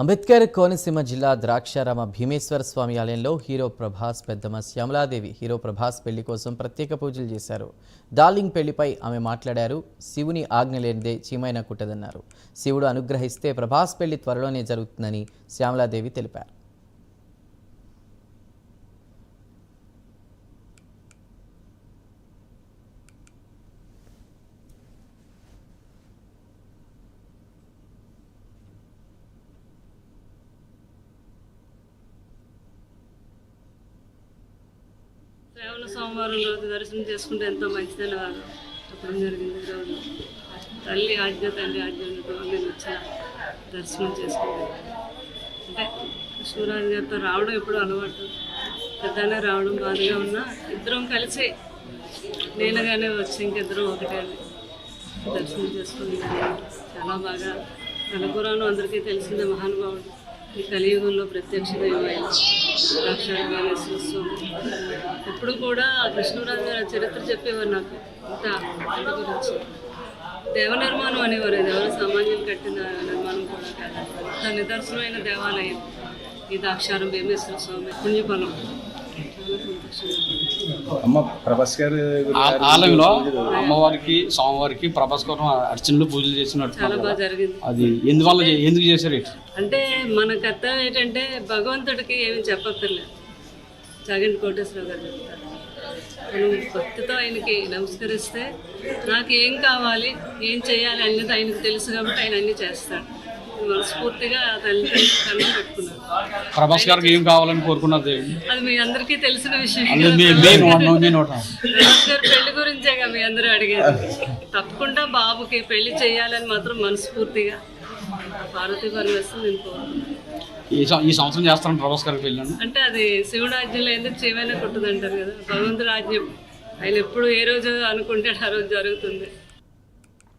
అంబేద్కర్ కోనసీమ జిల్లా ద్రాక్షారామ భీమేశ్వర స్వామి ఆలయంలో హీరో ప్రభాస్ పెద్దమ్మ శ్యామలాదేవి హీరో ప్రభాస్ పెళ్ళి కోసం ప్రత్యేక పూజలు చేశారు. డార్లింగ్ పెళ్ళిపై ఆమె మాట్లాడారు. శివుని ఆజ్ఞ లేనిదే చీమైన కుట్టదన్నారు. శివుడు అనుగ్రహిస్తే ప్రభాస్ పెళ్ళి త్వరలోనే జరుగుతుందని శ్యామలాదేవి తెలిపారు. శ్రావణ సోమవారం రోజు దర్శనం చేసుకుంటే ఎంతో మంచిదని వారు చెప్పడం జరిగింది. ఈరోజు తల్లి ఆజ్ఞ తండ్రి ఆజ్ఞ నేను వచ్చిన దర్శనం చేసుకుంటాను అంటే కృష్ణరాజు గారితో రావడం ఎప్పుడు అలవాటు. పెద్దనే రావడం బాధగా ఉన్నా ఇద్దరం కలిసి నేనుగానే వచ్చి ఇంకిద్దరం ఒకటే దర్శనం చేసుకుని చాలా బాగా. నలుగురాను అందరికీ తెలిసిందే మహానుభావుడు. ఈ కలియుగంలో ప్రత్యక్ష దైవమైన స్వామి ఎప్పుడు కూడా ఆ కృష్ణరాజు గారి చరిత్ర చెప్పేవారు నాకు. ఇంత గురించి. దేవ నిర్మాణం అనేవారు. ఇది ఎవరు సామాన్యులు కట్టిన నిర్మాణం కూడా కాదు. అంత నిదర్శనమైన దేవాలయం. ఈ దాక్షారం భీమేశ్వర స్వామి పుణ్యఫలం. చాలా సంతోషంగా ఉంది. ప్రభాస్ గారు ఆ- ఆలయంలో అమ్మవారికి స్వామివారికి ప్రభాస్ కోసం అర్చనలు పూజలు చేసినట్టు చాలా బాగా జరిగింది. అది ఎందువల్ల ఎందుకు చేశారు? అంటే మన కర్తవ్యం ఏంటంటే భగవంతుడికి ఏమి చెప్పక్కర్లేదు. జగన్ కోటేశ్వరరావు గారు చెప్తారు. మనం భక్తితో ఆయనకి నమస్కరిస్తే నాకు ఏం కావాలి ఏం చేయాలి అన్నది ఆయనకు తెలుసు కాబట్టి ఆయన అన్ని చేస్తాడు. మనస్ఫూర్తిగా తల్లిదండ్రులు కన్ను పెట్టుకున్నారు. ప్రభాస్ గారికి ఏం కావాలని కోరుకున్నది అది మీ అందరికీ తెలిసిన విషయం. ప్రభాస్ గారు. పెళ్ళి గురించేగా మీ అందరూ అడిగారు. తప్పకుండా బాబుకి పెళ్ళి చేయాలని మాత్రం మనస్ఫూర్తిగా పార్వతీ పరమేశ్వరం నేను కోరుకుంటున్నాను. ఈ సంవత్సరం చేస్తాను ప్రభాస్ గారికి వెళ్ళాను అంటే అది శివుడు ఆజ్ఞలో ఎందుకు చేయమైనా కొట్టదు అంటారు కదా? భగవంతుడు ఆజ్ఞ. ఆయన ఎప్పుడు ఏ రోజు అనుకుంటే ఆ రోజు జరుగుతుంది.